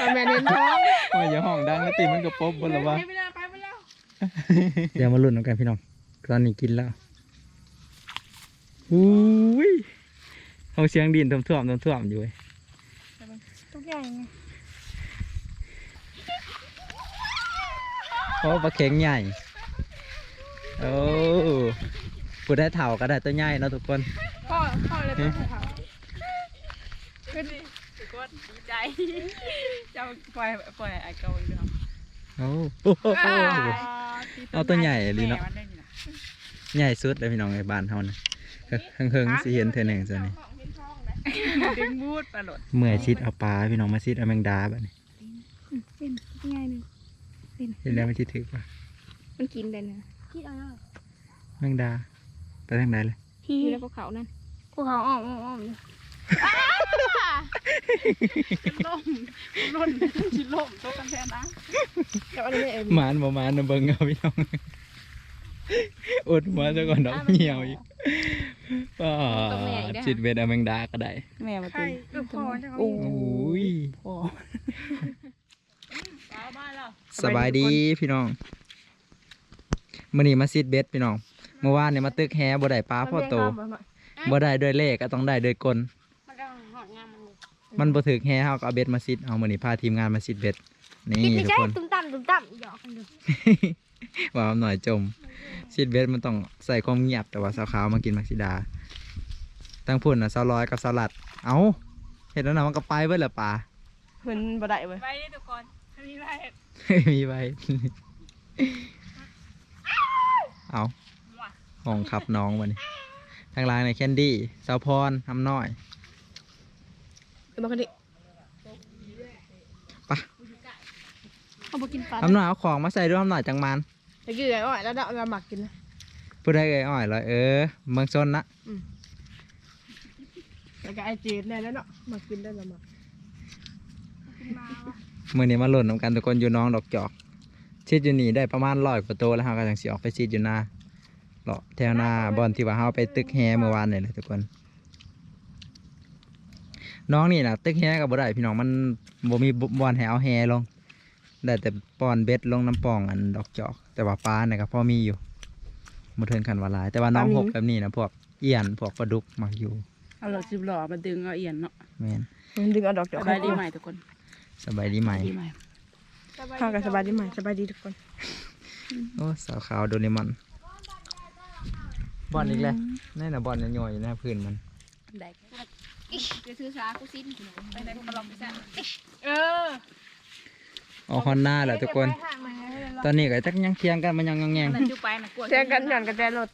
มันแม่นเห็นท้องโอ้ยอย่าห้องดังแล้วตีมันก็ปบบนละวะไปแล้วไปแล้วเดี๋ยวมาลุ้นกันพี่น้องตอนนี้กินแล้วอุ้ยเอาเสียงดินท่วมท่วมๆท่วมๆอยู่เว้ยทุกอย่างไงโอ้ปลาเข็งใหญ่โอ้ผู้ได้เถ่าก็ได้ตัวใหญ่เนาะทุกคนพ่อพ่อเลยเป็นภูเขา ขึ้นดิทุกคนดีใจเจ้าปล่อยปล่อยไอ้เกาอีกแล้วโอ้โหเอาตัวใหญ่เลยเนาะแม่มันได้นี่นะใหญ่สุดเลยพี่น้องในบ้านเฮานะเฮิงเฮิงๆสิเห็นเธอหนึ่งจ้ะนี่ดึงบูดปลาหลดเมื่อยชิดเอาปลาพี่น้องมาชิดเอาแมงดาแบบนี้เป็นง่ายหนึ่งเห็นแล้วไม่ชิดถือป่ะมันกินได้นะคิดเอาแมงดาไปทางไหนเลยอยู่ในภูเขานั่นภูเขาอ้อมอ้อม อ้อมอยู่ล่มล่นชิล่มตัวกันแทนนะกับอะไรไม่เอ็มหมานบ่หมานนะเบิ่งเอาพี่น้องอดหัวซะก่อนดอกเหี่ยวอีกป้าชิดเวดเอาแมงดาก็ได้แม่มาใช่ตื่นคือพ่อจะเขาโอ้โอ้ยพ่อบ้านเราสบายดีพี่น้องมื้อนี้มาซิดเบ็ดพี่น้องเมื่อวานนี่มาตึกแฮบ่ได้ปลาพ่อโตบ่ได้ด้วยเลขก็ต้องได้ด้วยกล มันก็หอดงาม มันเลยมันบ่ถึกแฮเฮาก็เอาเบ็ดมาซิดเอามื้อนี้พาทีมงานมาซิดเบ็ด นี่คิดไม่ทุกใช่คน ตุ้มตั้มตุ้มตั้มหยอกกันดูว่าหน่อยจมซิดเบ็ดมันต้องใส่ความเงียบแต่ว่าสาวขาวมากินมักซิดา ตั้งพุ่นน่ะสาวลอยกับสาวลัด เอ้าเห็นแล้วนะมันก็ไปเบิดละปลาเพิ่นบ่ได้เว้ยไปทุกคนมีไปมีไว้เอาห้องขับน้องวันนี้ทางล่างในแคนดี้สาวพรทำน้อย เดี๋ยวมากันดิไปเอาไปกินปลาทำน้อยเอาของมาใส่ด้วยทำน้อยจังมันตะกี้ไอ้อ้อยแล้วเราเราหมักกินนะพูดได้เลยอ่อยเลยเออ เมืองชนนะแล้วก็ไอจีดเนี่ยแล้วเนาะหมักกินได้ละหมักมือนี้มาหล่นน้ำกันทุกคนอยู่น้องดอกจอกชีดอยู่นี่ได้ประมาณร้อยกว่าตัวแล้วเราก็จังสิออกไปชีดอยู่หน้าเลาะแถวหน้าบอลที่ว่าเราไปตึกแฮเมื่อวานนี่แหละทุกคน น้องนี่นะตึกแฮกับบ่ได้พี่น้องมันบ่มีบอลให้เอาแฮลง ได้แต่ปอนเบ็ดลงน้ำปองอันดอกจอก แต่ว่าปลาเนี่ยก็พอมีอยู่บ่เทินขันว่าหลาย แต่ว่าน้องหกแบบนี้นะพวกเอียนพวกปลาดุกมักอยู่เอาหลอดสิบหล่อมาดึงเอาเอียนเนาะแม่นมันดึงเอาดอกจอกสบายดีใหม่ทุกคนสบายดีไหมดีใหม่ข้าวกับสบายดีไหมสบายดีทุกคนโอ้สาวขาวโดเรมอนบอลอีกแล้วนี่นะบอลยังย่อยอยู่หน้าพื้นมัน ได้จะซื้อสากูซินไปไหนมาลองไปซะเออออกฮอนหน้าแหละทุกคน ตอนนี้ก็จักยังเทียงกันมันยังงองแงงนั่นจุไปนะกลัวแจ้งกันหย่อนกันแต่รถ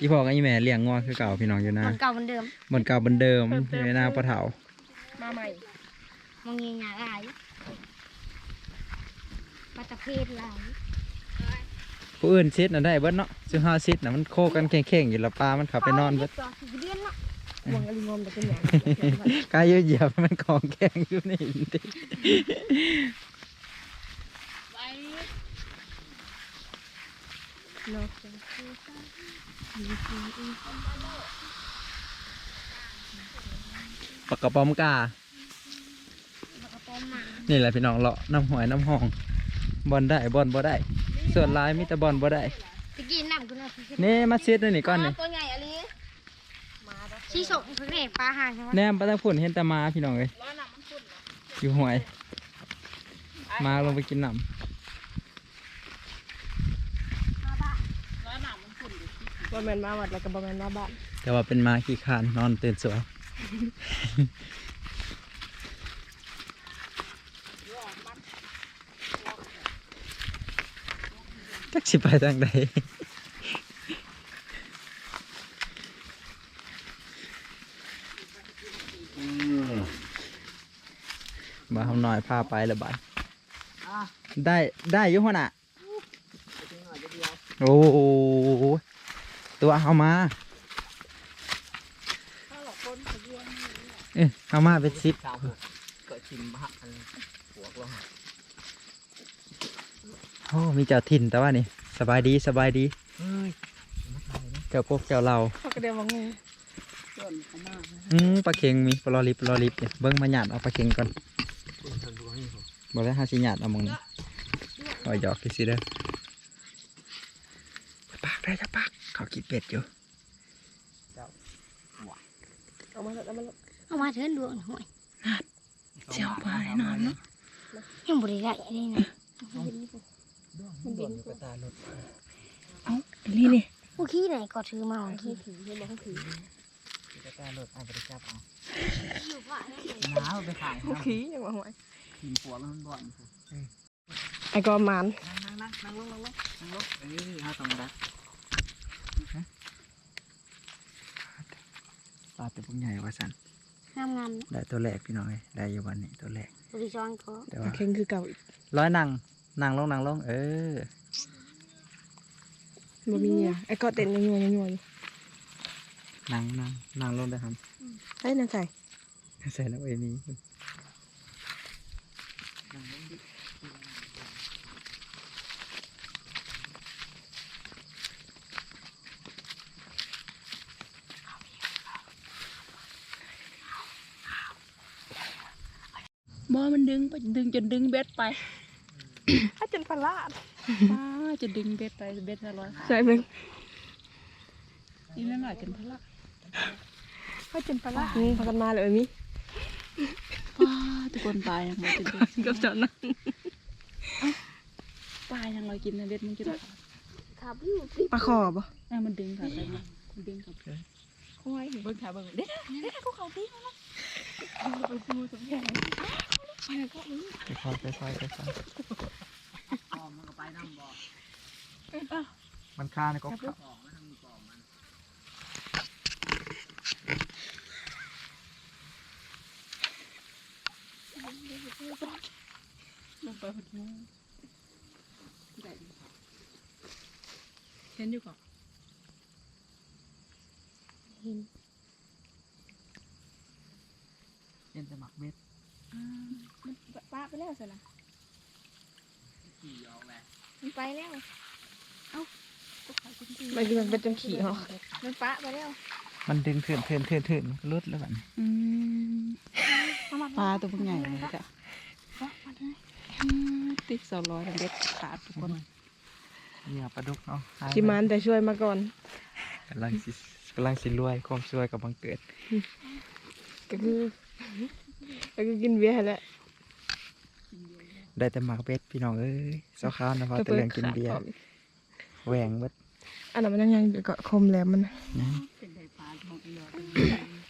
อีพ่อกับอีแม่เลี้ยงงัวคือเก่าพี่น้องอยู่นะมันเก่าเหมือนเดิมบนเก่าบนเดิมอยู่ในหน้าปะเถามาใหม่มองยิงหาหลายปลาตะเพียนหลายผู้อื่นซิดน่ะได้เบิดเนาะซึ่งห้าซิดน่ะมันโคกันแข็งๆอยู่และปลามันเขับไปนอนเบิด จอดสี่เดือนเนาะวงอลิงอมแต่เป็นอย่างกายเหยียบๆมันของแข็งอยู่นี่ดิเนาะปากกระป๋อมกากระป๋อมหมานี่แหละพี่น้องเลาะน้ำหอยน้ำหองบอลได้บอลบ่ได้ ส่วนหลายมีแต่บอลบ่ได้ ตะกี้น้ำกูน่ะพี่นี่มาซิดด้วยนี่ก้อนนี่ตัวใหญ่อะไร ชี้สกคือเห็นปลาหางใช่ไหมแนมไปทางฝุ่นเห็นแต่มาพี่น้องเลยอยู่ห่วยมาลงไปกินน้บอแมนมาวัดแล้วก็บอแมนมาบ้านำแต่ว่าเป็นมาขี้คร้านนอนตื่นสวย จักสิไปทางใด มาทำหน่อยพาไปละบาดได้ได้อยุหัวหน่ะโอ้โหตัวเอามาเอ้ยเอามาเป็นซิปโอ้มีเจ้าถิ่นแต่ว่านี่สบายดีสบายดีเจ้ากกเจ้าเราเขาก็เดียวว่างูส่วนเขามากอืมปลาเค็งมีปลาลิบปลาลิบเนี่ยเบิ้งมาหยาดเอาปลาเค็งก่อน บอกแล้วหาสิหยาดเอาหมองนี้เอาหยอกกี่สิเด้อปากได้จะปากเขากินเป็ดอยู่เอามาเอามาเอามาเถินดวงหน่อยเจียวปลาแน่นอนเนาะยังบ่ได้ได้เลยนะมันบินอยู่กับตาลดนี่นี่ผู้ขี้ไหนก็ถือมาของขี้ถือให้บอกถือกับตาลดเอาไปจับเอาอยู่ว่าได้เลยน้าไปขายผู้ขี้ยังว่าหวย กินปัวมันบ่อนไอ้ก็มันนั่งนั่งนั่งลงนั่งลงนั่งลงเออห้าตรงนั้นปลาตัวพวกใหญ่ว่าสันงามงามได้ตัวแรกพี่น้อยได้อยู่วันนี้ตัวแรกบริจอนก็แต่ว่าเข่งคือเก่าอีกร้อยนั่งนั่งลงนั่งลงเออบ่มีอะไอ้ก็เต้นยัวยัวยัวอยู่นั่งนั่งนั่งลงได้ครับไอ้น่าใส่ใส่แล้วเอนี้ บ่มันดึงไปดึงจนดึงเบ็ดไปถ้าจนพลาดป้าจะดึงเบ็ดไปเบ็ดละร้อยใส่เบิ่งนี่นั่นหน่อยจนพละถ้าจนพลาดอืมพากันมาเลยเอ้ยมิป้าทุกคนตายยังไงจะดึงกับจอนนะป้ายังลอยกินนะเบ็ดมันกินขับอยู่ปลาคอบ่อะมันดึงขาไปมามันดึงขาไปโอ้ยเบิ่งขาเบิ่งเด็ดเด็ดกูเขาตีมาแล้วไปพูดสมแขก ค่อยๆค่อยๆค่อยๆค่อยๆมันฆ่าในกบเขาลงไปหดหูเห็นอยู่ก่อนเห็นเย็นจะหมักเบ็ด ป้าไปแล้วสินะมันไปแล้วมันกินมันเป็นจังขี่เหรอมันปะไปแล้ว มันดึงเถื่อนเถื่อนเถื่อนเถื่อนรุดแล้วแบบอืมปลาตัวพวกใหญ่เลยจ้ะติดสองร้อยเบ็ดขาดทุกคนเนี่ยปลาดุกเนาะหายไปชิมันแต่ช่วยมาก่อนกำลังสิกำลังสิรวยความช่วยกับบังเกิด ก็คือก็คือกินเบียร์แหละ ได้แต่หมักเบ็ดพี่น้องเอ้ยเจ้าข้าวนะพอแต่เรื่องกินเบียร์แหวงเบ็ดอันนั้นมันยังยังอยู่ก็คมแหลมมันนะนะเป็นไก่ปลาทองอีหลอด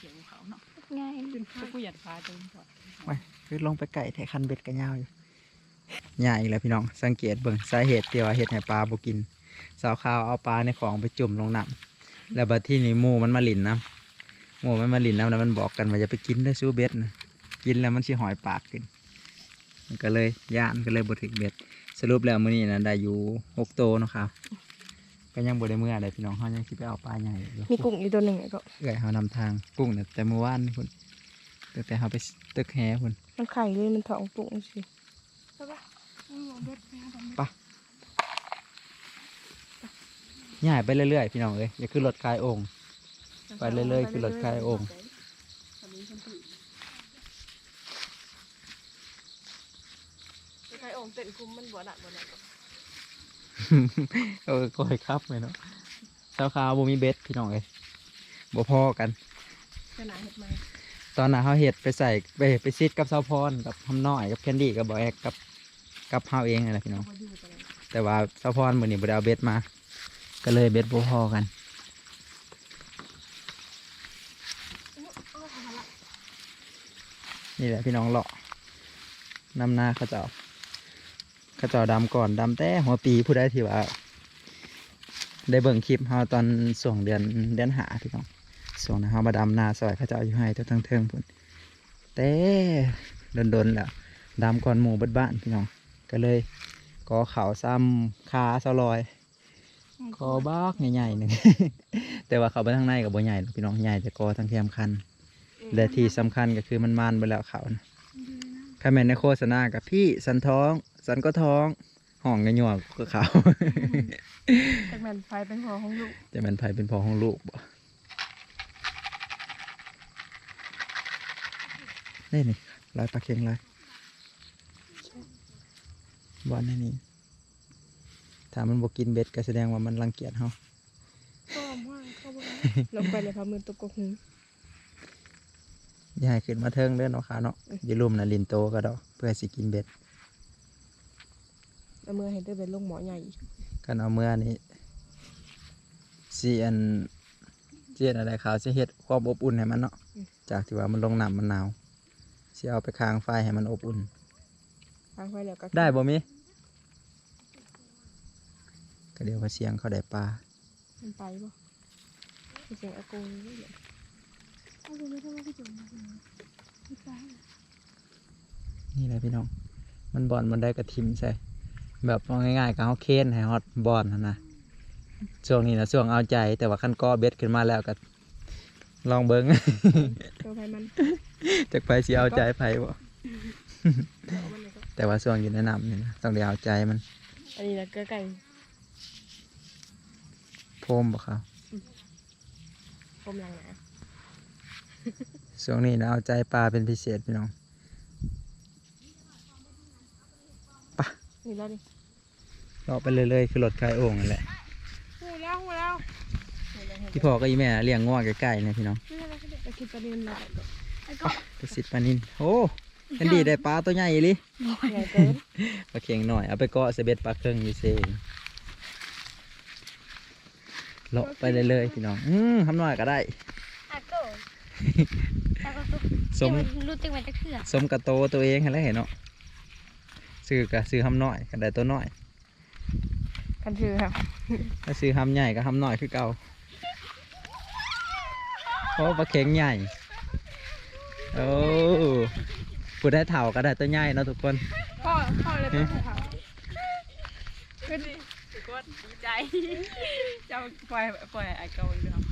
เกี่ยวเขาเนาะง่ายเป็นผู้หยัดปลาจนพอไว้คือลงไปไก่แทคันเบ็ดกันยาวอยู่ใหญ่แล้วพี่น้องสังเกตเบิ่งสาเหตุที่ว่าเห็ดให้ปลาบ่กิน สาวข้าวเอาปลาในของไปจุ่มลงน้ำแล้วบัดที่นี่หมูมันมาหลินน้ำหมูมันมาหลินน้ำแล้วมันบอกกันว่าจะไปกินได้อซูเบ็ดนะกินแล้วมันสิหอยปากขึ้นมัน ก็เลยย่านก็เลยบ่ถึกเบ็ดสรุปแล้วมื้อนี้นะได้อยู่หกโตวเนาะครับก็ยังบ่ได้เมื่อใดพี่น้องเฮายังสิไปเอาปลาใหญ่อยู่มีกุ้งอยู่ตัวหนึ่งก็เอื้อยเฮานำทางกุ้งเนี่ยแต่เมื่อวานนี่พุ่นตั้งแต่เฮาไปตึกแฮพุ่นมันไข่เลยมันท้องปุ้งสิย่ายไปเรื่อยๆพี่น้องเอ้ยอย่าขึ้นรถคลายโองค์ไปเรื่อยๆขึ้นรถคลายโองค์ ไข่โอ่ง เต้นคุมมันบ่ดัดบ่ดัดเออคอยครับเลยเนาะเช้าขาวบ่มีเบ็ดพี่น้องเอ้ยบ่พอกันขนาดเห็ดไหมตอนนั้นเฮาเฮ็ดไปใส่ไปไปซิดกับเซาพรกับทำน้อยกับแคนดี้กับบ่แอกกับกับเฮาเองนั่นแหละพี่น้องแต่ว่าเซาพรมือนี้บ่ได้เอาเบ็ดมา ก็เลยเบ็ดบ่พอกัน นี่แหละพี่น้องเลาะนำหน้าเขาเจ้า เขาเจ้าดำก่อนดำแต่หัวปีผู้ใดที่ว่า ได้เบิ่งคลิปเฮาตอนส่วงเดือนเดือนหาพี่น้องส่วงนั้นเฮามาดำนาซอยเขาเจ้าอยู่ให้ตัวทั้งเทิงพุ่นแต่โดนๆแล้วดำก่อนหมู่เบิดบ้านพี่น้องก็เลยกอเขาซ้ำคาเสาลอยกอบ้ากใหญ่ๆหนึ่งแต่ว่าเขาไปทางในกับบ่ใหญ่หรอกพี่น้องใหญ่แต่กอทั้งเทียมคันและที่สำคัญก็คือมันมานไปแล้วเขานะถ้าแม่นในโฆษณากับพี่สันท้อง สันก็ท้องห้องกันหยวกก็เขาแต่แมนไฟเป็นพอของลูกจะเป็นไผเป็นพอของลูกบ่นี่นี่ลายปลาเค็งลายบอลในนี่ถ้ามันบกินเบ็ดก็แสดงว่ามันรังเกียจเฮาก็ว่างเข้าบ้านลงไปเลยพามือตกกกหูอย่าให้ขึ้นมาเทิงเด้อเนาะค่ะเนาะอย่าลุ่มนะลินโตก็ดอกเพื่อสิกินเบ็ด แล้วมือเห็นได้เป็นลงหมอใหญ่อีกกันเอาเมื่อนี้สีอันเจียนอะไรขาวสิเฮ็ดความอบอุ่นให้มันเนาะจากที่ว่ามันลงน้ำมันหนาวสิเอาไปค้างไฟให้มันอบอุ่นทางไฟแล้วก็ได้บ่มีก็เดี๋ยวว่าเสียงเขาได้ปลามันไปบ่มีเสียงอากงนี่แหละเอาดูไม่ได้ว่าพี่จุ๋มมาเป็นพี่ฟ้านี่แหละพี่น้อง มันบอลมันได้กระทิมใส่ แบบเอาง่ายๆก็เอาเคนให้ฮอตบอลนะนะช่วงนี้นะช่วงเอาใจแต่ว่าขั้นก้อเบ็ดขึ้นมาแล้วก็ลองเบิ้งตัวไฟมันจากไปสิเอาใจไผบ่เอามันเลยก็แต่ว่าช่วงอยู่ในน้ำนี่นะต้องได้เอาใจมัน อันนี้นะเกลือไก่โพมบ่ครับกลมหลังหนาช่วงนี้นะเอาใจปลาเป็นพิเศษพี่น้องนี่แล้วนี่ เลาะไปเรื่อยๆคือรถคลายโอ่งนั่นแหละหูแล้วหูแล้วหูแล้วที่พ่อก็อีแม่เลี้ยงง้อใกล้ๆเนี่ยพี่น้องนี่อะไรกันเนี่ยจะกินปลาเนียนเราก็ไปสิปลานินโอ้กันดีได้ปลาตัวใหญ่อีหลิใหญ่เกินปลาเค็งหน่อยเอาไปเกาะเสเบ็ดปลาเครื่องอยู่เซงเลาะไปเรื่อยๆพี่น้องอืมทำหน่อยก็ได้อาโก้แล้วก็ตุ๊กสมรู้จักมันจะเขื่อสมกับโตตัวเองหั่นแหละเนาะซื้อกะซื้อทำน้อยก็ได้ตัวน้อย กันถือครับถ้าซื้อทำใหญ่ก็ทำน้อยคือเก่าเพราะปลาเค็งใหญ่โอ้ผู้ได้เถ่าก็ได้ตัวใหญ่เนาะทุกคนพ่อพ่อเลยต้องเขาขึ้นดิทุกคนดีใจเจ้าปล่อยปล่อยไอ้เกาอีกแล้ว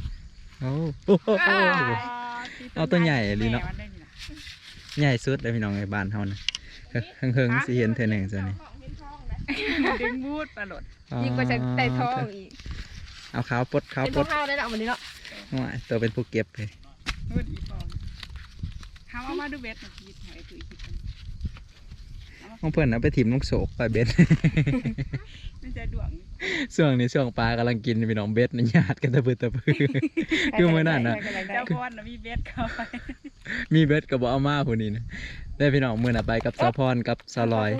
โอ้โหเอาตัวใหญ่เลยเนาะแม่มัได้นี่นะใหญ่สุดเลยพี่น้องในบ้านเฮานะเฮิงๆสิเห็นเธอหนึ่งจ้ะนี่ ดึงบูดปลาหลดยิ่งกว่าจะได้ท้องอีกเอาขาวปลดขาวเป็นปลท้อดงห้าวได้หรอวันนี้เนาะว้ายตัวเป็นผู้เก็บเลยบูดอีปองทำเอามาดูเบ็ดมาคิดให้ไอ้ตุยคิดกันของเพื่อนเอาไปถิ่มลูกโศกไปเบ็ดไม่ใจดวงช่วงนี้ช่วงปลากำลังกินพี่น้องเบ็ดนี่ญาติกันตะพือตะพือ คือมื้อนั้นน่ะเจ้าบอลนะมีเบ็ดเข้าไปมีเบ็ดกับบ่เอามาผู้นี้นะได้พี่น้องมื้อน่ะไปกับสาวพรกับสาวลอย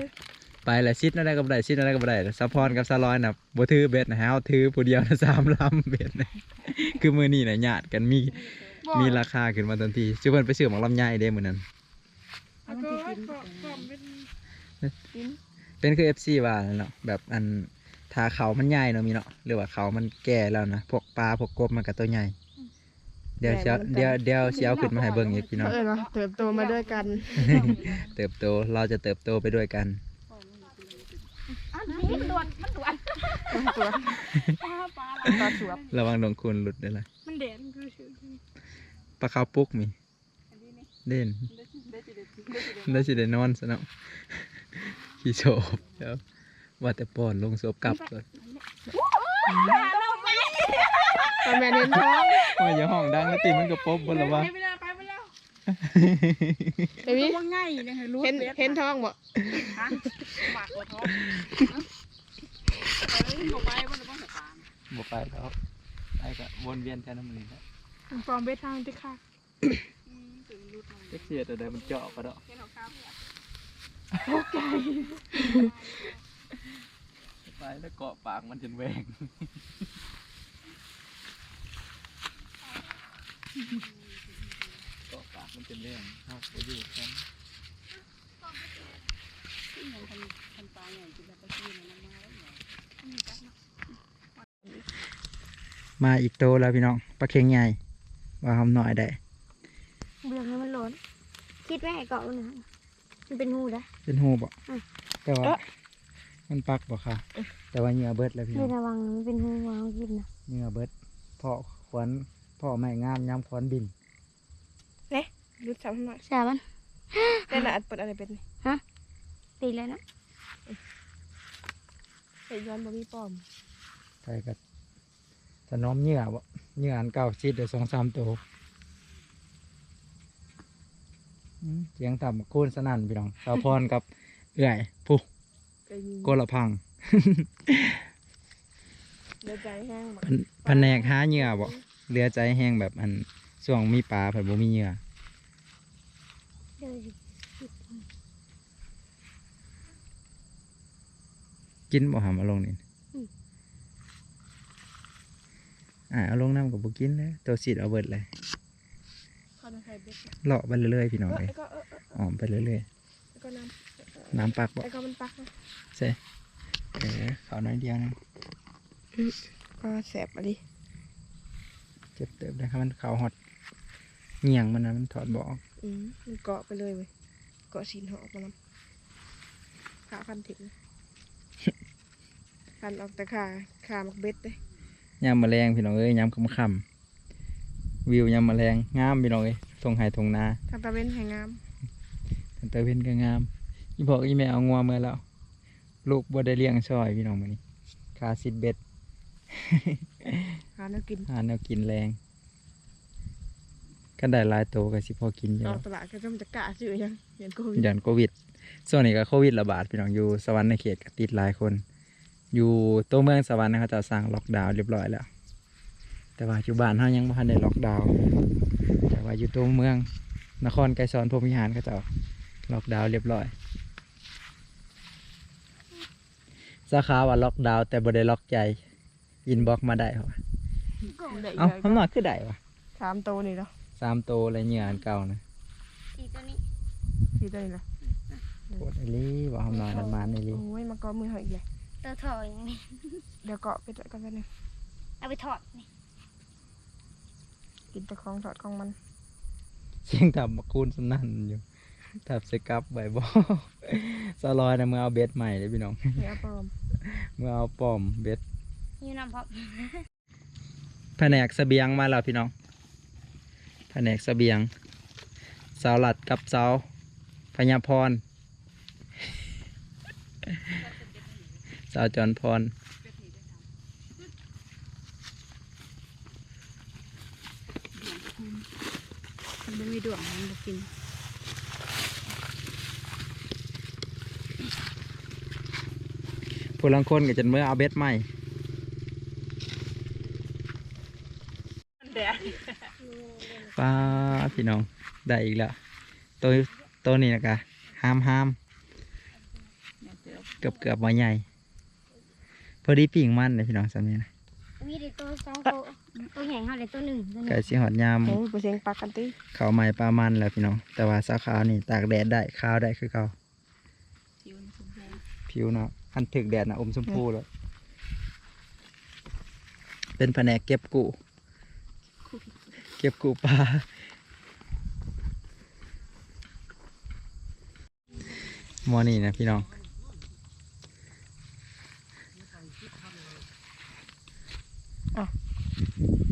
ไปแหละชิดนั่นได้ก็บ่ได้ชิดนั่นได้ก็บ่ได้สาวพรกับสาวลอยน่ะบ่ถือเบ็ดนะฮะเอาถือผู้เดียวนะสามลำเบ็ดนะคือมื้อนี้น่ะญาติกันมีมีราคาขึ้นมาทันทีชื่อเพิ่นไปซื้อหมองลำไยเด้มื้อนั้นเอามันสิกินก่อนเป็นเป็นคือ FC ว่านั่นเนาะแบบอันถ้าเขามันใหญ่เนาะมีเนาะหรือว่าเขามันแก่แล้วนะพวกปลาพวกกบมันก็ตัวใหญ่เดี๋ยวสิเอาเดี๋ยวเดี๋ยวสิเอาขึ้นมาให้เบิ่งอีกพี่น้องเออเนาะเติบโตมาด้วยกัน เติบโตเราจะเติบโตไปด้วยกันมัน ด่วนมันด่วนตัวปลาปลาปลาสวบระวังโดนคุณหลุดได้ละมันเด่นคือชื่อปลาขาวปุกมีอันนี้นี่เด่นได้สิได้สิได้สิได้สิได้ได้สิได้นอนซะเนาะขี่โฉบแล้วว่าแต่ป้อนลงโฉบกลับก่อนตอนแม่เน้นท้องโอ้ยอย่าห้องดังแล้วตีมันก็ปบบนละวะไปไปแล้วไปไปแล้วเห็นไหมว่าง่ายเลยค่ะรู้เห็นบ็ดเห็นท้องบ่ฮะปากหัวท้องเอ้ยบอกไปว่าจะต้องหัวปาง บ่ไปแล้วไปก็วนเวียนแค่นั้นมันเองครับฟอร์มเบ็ดทางที่ค่ะอืมถึงรุดหน่อยเจ๊เสียแต่เดิมมันเจาะก็ได้เห็นหัวข้าวเนี่ยไปแล้วเกาะปากมันจนแหวงเกาะปากมันจนแหวงเอาไปอยู่กันที่ไหนทันทันปลาใหญ่กินแบบตะกี้เนี่ยมันมาแล้วเหรอ มีจักเนาะมาอีกโตแล้วพี่น้องปลาเค็งใหญ่ว่าทำหน่อยได้เบื่อให้มันหล่นคิดไว้ให้เกาะมันนะมันเป็นหูนะเป็นหูบ่อืมแต่ว่ามันปักบ่ค่ะ แต่ว่าเหงื่อเบิดแล้วพี่มีน้องระวังมันเป็นหูวางกินนะเหงื่อเบิดเพาะขวัญเพาะไม้งามยามขวัญบินรุดซ้ำหน่อยใช่มันแต่ละอัดเปิดอะไรเป็นนี่ตีแล้วนะ ไอ้ย้อนบ่มีป้อมใส่กับถนอมเหงื่อบ่เหงื่ออันเก่าชิดเดี๋ยวสองสามตัวอืมเสียงต่ำคูนสนั่นพี่น้องสาวพรกับ เอื่อยผู้ก็ยิงโกละพัง เดือดใจแห้งแบบแผนแผนกหาเหยื่อบ่เรือใจแห้งแบบอันช่วงมีปลาเผื่อบ่มีเหยื่อ เดี๋ยว กินบ่หามเอาลงนี่อ่าเอาลงน้ำกับบ่กินเลยตัวสิเอาเบิดเลยข้าวน้ำไข่เบ็ดเลาะไปเรื่อยๆพี่น้องเออเลยไอ้ก็เออเอออ้อมไปเรื่อยไอ้ก็น้ๆน้ำปักบ่ำไอ้ก็มันปักนะใช่เออเขาน้อยเดียวนึงก็แสบมาดิเจ็บเติบได้ครับมันเขาฮอดเงี่ยงมันนะมันถอดบ่ออกอืมมันเกาะไปเลยเว้ยเกาะสินหอกมาน้ำขาพันถึง พันออกแต่ขาขามักเบ็ดเด้ยามแมลงพี่น้องเอ้ยยามค่ำๆวิวยามแมลงงามพี่น้องเอ้ยทงไห้ทงนาทางตะเว้นแห่งงามตั้งแต่เว้นก็งามอีพ่ออีแม่เอางัวมาแล้ว ลูกบ่ได้เลี้ยงซอยพี่น้องมื้อนี้คาซิดเบ็ดหาแนวกินหาแนวกินแรงกันได้หลายโตก็สิพอกินอยู่ออแล้กวตลาดก็จะมันจะกะซื้อยังเห็นกูยันโควิดส่วนนี้ก็โควิดระบาดพี่น้องอยู่สวรรค์ในเขตก็ติดหลายคน อยู่ตัวเมืองสวรรค์นะครับจะสร้างล็อกดาวน์เรียบร้อยแล้ว แต่ว่าอยู่บ้านเฮายังบ่ทันได้ล็อกดาวน์แต่ว่าอยู่ตัวเมืองนครไกรสอนพรหมวิหารก็จะล็อกดาวน์เรียบร้อยสาขาว่าล็อกดาวน์แต่บ่ได้ล็อกใจอินบ็อกมาได้เหรอวะเอ้าคำหน่อยคือได้วะสามโตวนี่เนาะสามโตอะไรเหงื่ออันเก่านะสีตัวนี้สี่ตัวนี่นะโคตรไอลี่ว่าคำหน่อยนันมานไอลี่โอ้ยมาเกาะมือเขาอีกเลย ตัวถอยอย่างนี้เดี๋ยวเกาะไปด้วยกันไปหนึ่งเอาไปถอดนี่กินแตะของถอดของมันเสียงทำมาคูนสนั่นอยู่ทับสกับใบบ่สลอยนะเมื่อเอาเบ็ดใหม่เลยพี่น้องเนื้อปลอมเมื่อเอาป้อมเบ็ดอยู่น้ำพร้อมแผนกเสบียงมาแล้วพี่น้องแผนกเสบียงสาวหลัดกับสาวพญาพร สาวจอนพรมันไม่มีดวงมันบ่กินผู้ลังคนก็จะเมื่อเอาเบ็ดใหม่แดดป้าพี่น้อง ได้อีกแล้ว ตัวตัวนี้นะกะห้ามห้ามเนี่ยเจอเกือบเกือบมาใหญ่ พอดีปิ่งมันเลยพี่น้องสามีนะมีเด็กตัวสองตัวตัวใหญ่เขาเด็กตัวหนึ่งตัวหไก่นึ่งสิหอดยามโอ้ยเปอร์เซ็นต์ปักกันตีเขาวใหม่ปลามันแล้วพี่น้อง แต่ว่าสาขาวนี่ตากแดดได้ข้าวได้คือเขาผิวมันชมพูผิวเนาะอันถึกแดดนะอมชมพูแล้วเป็นแผนกเก็บกูเก็บกูปลาหมอนี่นะพี่น้อง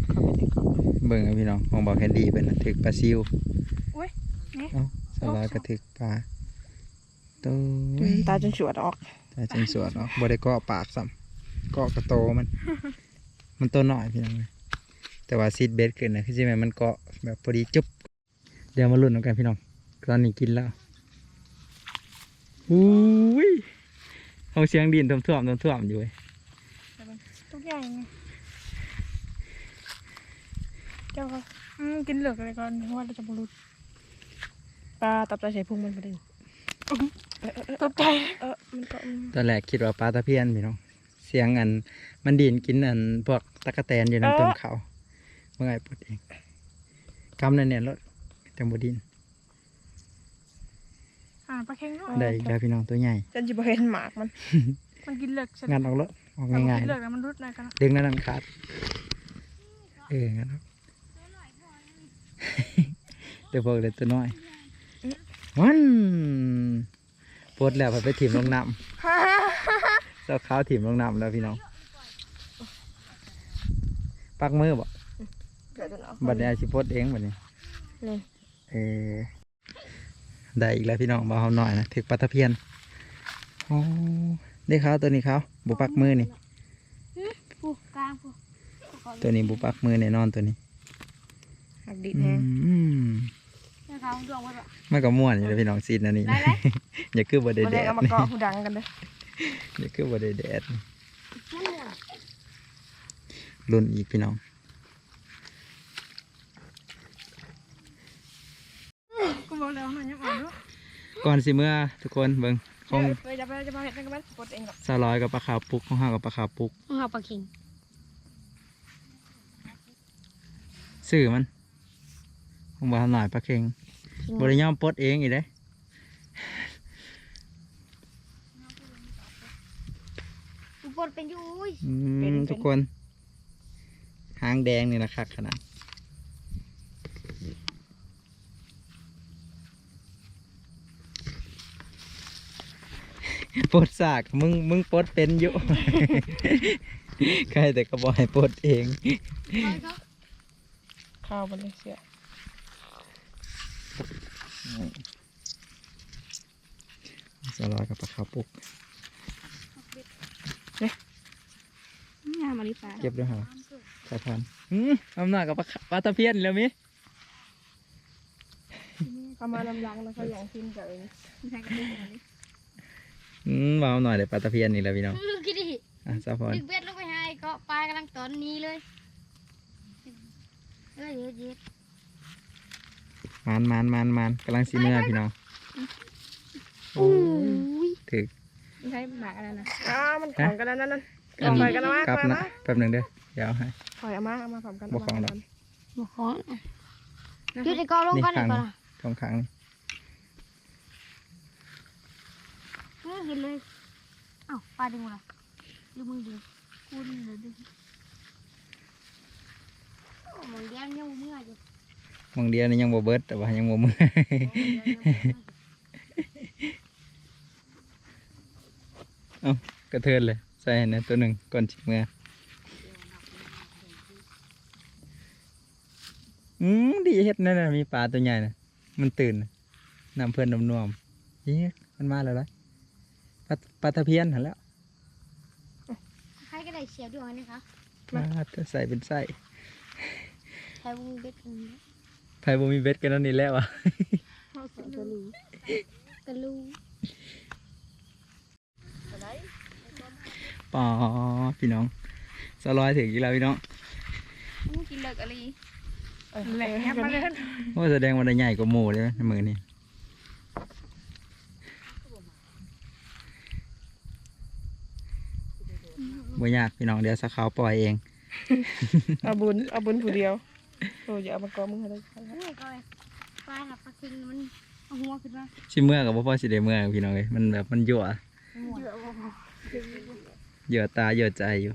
เข้าไปในเกาะเบิ่งเอาพี่น้องของบอกแคนดี้เป็นน่ะถึกปลาซิวอุ๊ยนี่เอ้าสลอยก็ถึกปลาตัวอืมตาจนสวดออกตาจังสวดเนาะบ่ได้เกาะปากซ้ำเกาะกระโตมัน มันตัวน้อยพี่น้องเอ้ยแต่ว่าซีดเบสขึ้นนะคือใช่ไหมนมันเกาะแบบพอดีจุ๊บเดี๋ยวมาลุ้นกันพี่น้องตอนนี้กินแล้วอุ้ยเอาเสียงดินท่วมท่วมๆท่วมๆอยู่เว้ยทุกอย่างไง เจ้าก็อืมกินเหลือกอะไรก่อนเพราะว่าเราจะบรุษปลาตับใจใส่พุงมันไปดึงตบใจเออมันเกาะมือตอนแรกคิดว่าปลาตะเพียนพี่น้อง เสียงอัน มันดินกินอันพวกตะกะแตนอยู่ในต้นเขาเมื่อไงปลดเองกำนั่นเนี่ยรถจังบดินอ่าปลาเค็งเนาะได้อีกแล้วพี่น้องตัวใหญ่ฉันจะบ่เห็นหมากมัน มันกินเหลือกฉันงานออกรถออกมันง่ายกินๆเหลืนะอกแล้วมันรุดหน่อยกันเนาะดึงนั่นนั่นขาดเอองั้นครับ เดี๋ยวบอกเลยตัวน้อยวันปลดแล้วพอไปถิ่มลงน้ำเจ้าขาวถิ่มลงน้ำแล้วพี่น้อง ปักมือบ่เกิดจนออกบัดนี้อาชิปลดเองบัดนี้นี่เออได้อีกแล้วพี่น้องเบาหน่อยนะถึกปลาตะเพียนโอ้ได้ขาวตัวนี้ขาวบุปักมือนี่ผู้กลางผู้ตัวนี้บุปักมือแน่นอนตัวนี้ หักดินอืแห้งมน่าเขาดวงว่าแบบมันก็ม่วนอยู่เลยพี่น้องซีนอันนี้ได้เลยอย่าคือบ่ได้บ่แดได้ดเอามาเกาะหูดังกันเด้ออย่าคือบ่ได้แดดมันเหนื่อยรุ่นอีกพี่น้อง กูบอกแล้วมันยังอ่อนเนาะก่อนสิเมื่อทุกคนเบิ่งคงไปจะไปจะมาเฮ็ดนั่นก็ไปกดเองหรอกสลอยกับปลาขาวปุกของเฮากับปลาขาวปุก เอาปลาเข็งซื้อมัน ผมว่าหน่อยปลาเค็งบริยอมปลดเองอีกเด้กูปนเป็นอยูอุ้ยอืมทุกคน หางแดงนี่นะคักขนาดปลดสากมึงมึงปลดเป็นอยู่ใครแต่ก็บอกให้ปลดเองเอาเขาข้าวมันเลยเสีย สลอยกับปลาขาวปุกงามมาลิปลาเก็บด้วยเหรอสะพานอืมอำนาจกับปลาขาวปลาตะเพียนแล้วมิเอามาลำลังแล้วก็อย่างทิ้งกับเองใช่ก็ได้เลยอืมเบาหน่อยเดี๋ยวปลาตะเพียนนี่แหละพี่น้องคือคิดดิอะสะพานดึกเบ็ดลงไปให้เก็ปลากำลังตอนนี้เลยเอ้ยเยอะเยอะ มานมานมานมานกำลังสีเมื่อพี่น้องโอ้ยถึกใช้หมากอะไรนะอ้าวมันของกันแล้วนั่นนั่นอันปล่อยกันนะมากลับปล่อยนะมาแป๊บหนึ่งเด้อเดี๋ยวเอาให้ปล่อยเอามาเอามาพร้อมกันบ่ของหรอกหมกของยืดไอ้กอลงก่อนนี่ไอ้ขังกอล่ะทองขังนี่เออเห็นเลยเอ้าปลาดึงมาละดูมือดึงคุณเลยดึงโอ้หมองแย้มยังเมื่อยอยู่ บางเดียวนี่ยังบ่เบิดแต่ว่ายังบ่มือกระเทินเลยใส่ให้นะตัวหนึ่งก่อนชิมเมื่ออืมดีเฮ็ดนั่นน่ะมีปลาตัวใหญ่น่ะมันตื่นน่ะนำเพื่อนนำนวมเฮ้ยมันมาแล้วไรปลาปลาตะเพียนหันแล้วใครก็ได้เสียบดวงนี่คะปลาจะใส่เป็นไส้ใช้วงเบ็ดกันนะไผ่บ่มีเบ็ดกันนั่นนี่แล้วอะกระลูกระลูปอพี่น้องสลอยถึงกี่แล้วพี่น้องอู้กินเลิกอะไรเออแหลกแฮบมาเลยว่าแสดงว่าได้ใหญ่กว่าหมูเลยในมือนี่บ่ยากพี่น้องเดี๋ยวสักขาวปล่อยเอง เอาบุญเอาบุญผู้เดียว โอ้ยอย่าเอามาเกาะมึงให้ได้นี่ก็ปลาหลับปลาคิงมันเอาหัวขึ้นมาสิเมื่อกับพ่อสิได้เมื่อพี่น้องเลยมันแบบมันยั่วยั่วตายั่วใจอยู่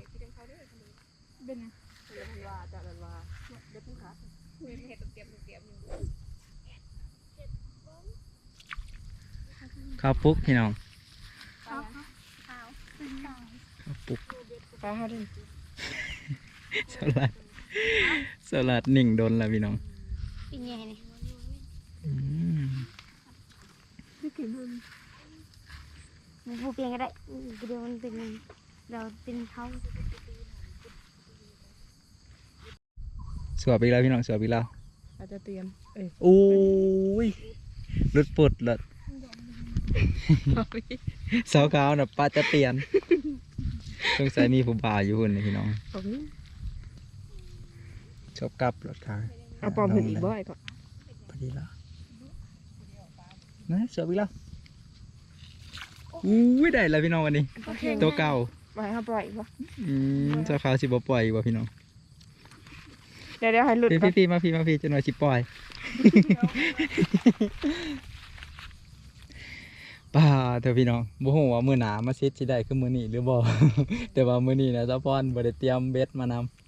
ข้าวปุ๊กพี่น้องข้าวปุ๊กปลาเฮาดิสลัด สลัดหนิ่งโดนละพี่น้องเป็นไงนี่อืมมันผู้เปลี่ยนก็ได้อืมเดี๋ยวมันเป็นเราเป็นเขาสวบอีกแล้วพี่น้องสวบอีกแล้วอาจจะเตรียมเอ้ยโอ้ยหลุดปุดหลุดสาวขาวน่ะปลาจะเปลี่ยนสงสัยมีผู้บ่าวอยู่หุ่นนี่พี่น้องผม ชอบกลับรถทางเอาปอมขึ้นอีกบ่ไอ้ก็พอดีแล้วนะสวบอีกแล้วอุ้ยได้แล้วพี่น้องวันนี้ ตัวเก่ามาให้เขาปล่อยอีกบ่อืมสาวขาวสิบ่ปล่อยอีกว่าพี่น้องเดี๋ยวเดี๋ยวให้หลุดพี่ก่อนพี่พี่มาพี่มาพี่จะหน่อยสิปล่อยป่าเถอะพี่น้องบ่ฮู้ว่ามื้อหน้ามาซิดสิได้คือมื้อนี้หรือบ่แต่ว่ามื้อนี้นะเจ้าพรบ่ได้เตรียมเบ็ดมานำ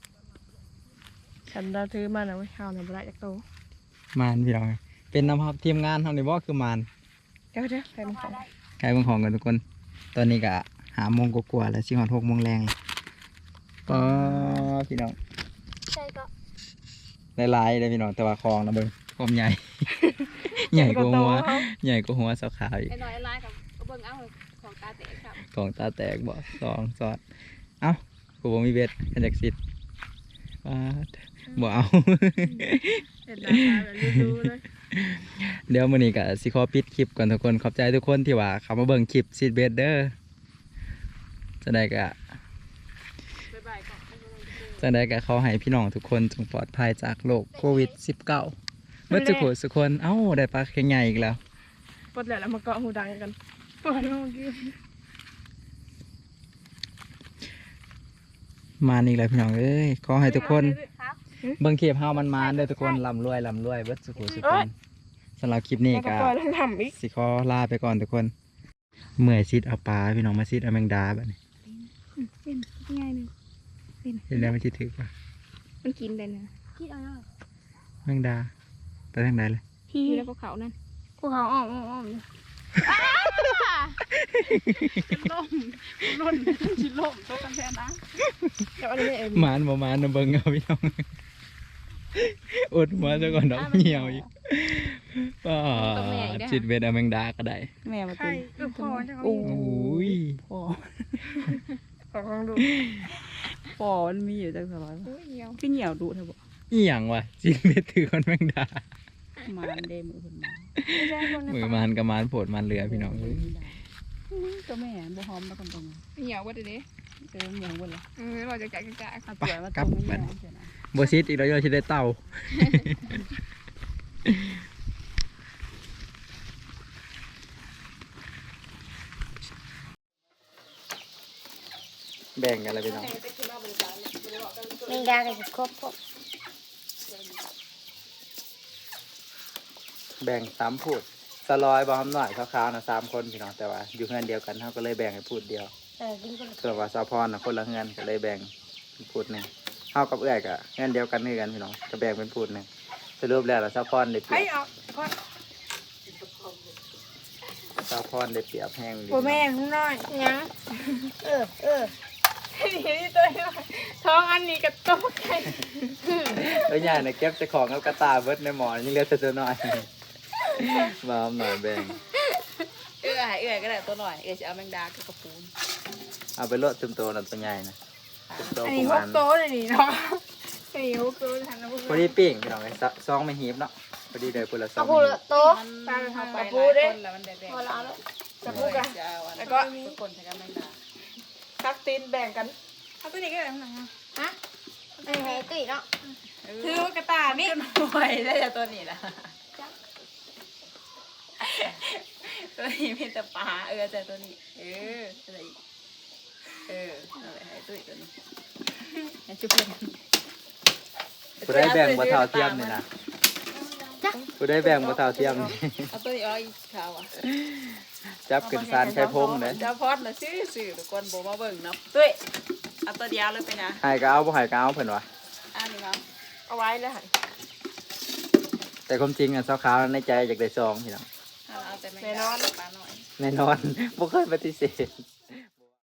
ฉันดาถือมาแล้วไว้ข้าวในบลาจากโตมานพี่น้องเป็นนำครับทีมงานเฮานี่บ่คือมานเดี๋ยวเดี๋ยวใครมันของใครเบิ่งของกันทุกคน ตอนนี้ก็หาโมงกว่าๆแล้วสิฮอด6โมงแรงแล้วก็พี่น้องใช่ก็หลายๆเลยพี่น้องแต่ว่าคลองนะเบิ่งความใหญ่ ใหญ่กว่าหัวใหญ่กว่าหัวสาวขาวอีกไอ้น้อยไอ้ลายกับก็เบิ่งเอาของตาเตะครับกล่องตาแตกบ่สองสอดเอ้ากูบ่มีเบ็ดกันจากสิทธิ์ว่า บ่เอา เห็นราคาแบบดูๆเลยเดี๋ยวมื้อนี้ก็สิขอปิดคลิปก่อนทุกคนขอบใจทุกคนที่ว่าเข้ามาเบิ่งคลิปซีดเบสเด้อจะได้ก็บ๊ายบายก่อนจะได้ก็ขอให้พี่น้องทุกคนจงปลอดภัยจากโรคโควิด -19 เมื่อทุกคนสุกคนเอ้าได้ปลาแข็งใหญ่อีกแล้ว ปลดแล้วแล้วมาเกาะหูดังกันปลดเมื่อกี้มานี่แหละพี่น้องเอ้ยขอให้ทุกคนครับ เบิ่งคลิปเฮามันมาเด้อทุกคนร่ำรวยร่ำรวยเบิดสุขสุขคนสำหรับคลิปนี้แล้วก็ก็ปล่อยแล้วทำอีกสิขอลาไปก่อนทุกคน เมื่อยซิดเอาปลาพี่น้องมาซิดเอาแมงดาแบบนี้เป็นง่ายหนึงเห็นแล้วไม่สิถือป่ะมันกินได้นะคิดเอาเลยแมงดาไปทางใดเลยพี่แล้วก็เขานั่นภูเขาอ้อมอ้อมอ้อมอยู่ล่มล่นชิล่มโตกันแทนนะเดี๋ยวอันนี้เองหมานบ่หมานนะเบิ่งเอาพี่น้อง อดมาซะก่อนดอกเหี่ยวอีกป้าจิตเวทเอาแมงดาก็ได้ แม่มาใช่เป็นคือพอจะเขาโอ้โอ้ยพ่อขอลองดูพ่อมันมีอยู่จังสบายอุ้ยเหี่ยวพี่เหนียวดูเถอะบอกอีหยังวะจิตเวทถือคนแมงดามาเดมือคนมาไม่ใช่คนนะมือมันกับมันโผดมันเหลือพี่น้องเอ้ยก็แม่บ่หอมแล้วกันตรงนี้เหี่ยวว่าเดี๋ยวนี้เติมอย่างบนเลยเออเราจะแกะแกะเอาตัวมาตรงนี้นะเดี๋ยวนะ บ่ซิดอีกแล้วโยสิได้เต่าแบ่งกันเลยพี่น้องแมงดากับครบครบแบ่งสามพูดสลอยบอมหน่อยขาวๆนะสามคนพี่น้องแต่ว่า อยู่เฮือนเดียวกันเขาก็เลยแบ่งให้พูดเดียวเออกินคนละส่วนว่าสาวพรนะคนละเฮือนก็เลยแบ่งเป็นพูดหนึ่ง เฮากับเอื้อยก็เฮือนเดียวกันคือกันพี่น้องก็แบ่งเป็นพูดหนึ่งสรุปแล้วล่ะสาวพรได้เปรีไอ้ยบเอาพอสาวพรได้เปรียบแห้งดีโอ้แม่ข้างน้อยยังเออเออนี่ตัวน้อยท้องอันนี้กับโต๊ะไก่เอ้ยใหญ่นะเก็บเจะของกับกระตาเบิดในหมอนยังเหลือแต่ตัวน้อยบอมหน่อยแบ่งเอื้อให้เอื้อก็ได้ตัวหน่อยเอื้อจะเอาแมงดากับกระปูนเอาไปโลดเต็มตัวนะตัวใหญ่นะ เต็มตัวอันปนี้ระหมากณโต๊ะเลยนี่เนาะอันนี้หกโต๊ะทันนะพวกพอดีปิ้งพี่น้องไอ้ซองไม่หีบเนาะพอดีเลยคนละซอเอางพูดโต๊ะมันตามทางไปปะหปูลายเด้คนแล้วมันได้แบ่งพอแล้วแล้วจะจะพูพูดดกักันนจะเอาอันแล้วก็ทุกคนใช้กันแมงดาตักตีนแบ่งกันเอาตัวนี้ก็ได้ข้างหลังอะฮะไอ้ไอ้ตุ้ยเนาะถือว่ากระตายนี่ไว้ได้จากตัวนี้ละตัวนี้มีแต่ปลาเออจากตัวนี้ เอออะไรอีก เอออะไรให้ตุ้ยตัวนี้ให้ชุบเลยกูได้แบ่งบ่เท่าเทียมนี่นะกูได้แบ่งบ่เท่าเทียมนี่เอาตัวนี้เอาอีกขาวอะจับขึ้นซานใช้พงเลยเจ้าพอดนะซื้อสื่อทุกคนบอกมาเบิ่งเนาะตุ้ยเอาตัวเดียวเลยไปนะหายก็เอาบ่หายก็เอาเพิ่นวะอ่านนี่มั้งเอาไว้เลยค่ะแต่ความจริงอะสาวขาวในใจอยากได้ซองพี่น้องเอาเอาแต่แมงดาปลาหน่อยแน่นอนบ่เคยปฏิเสธ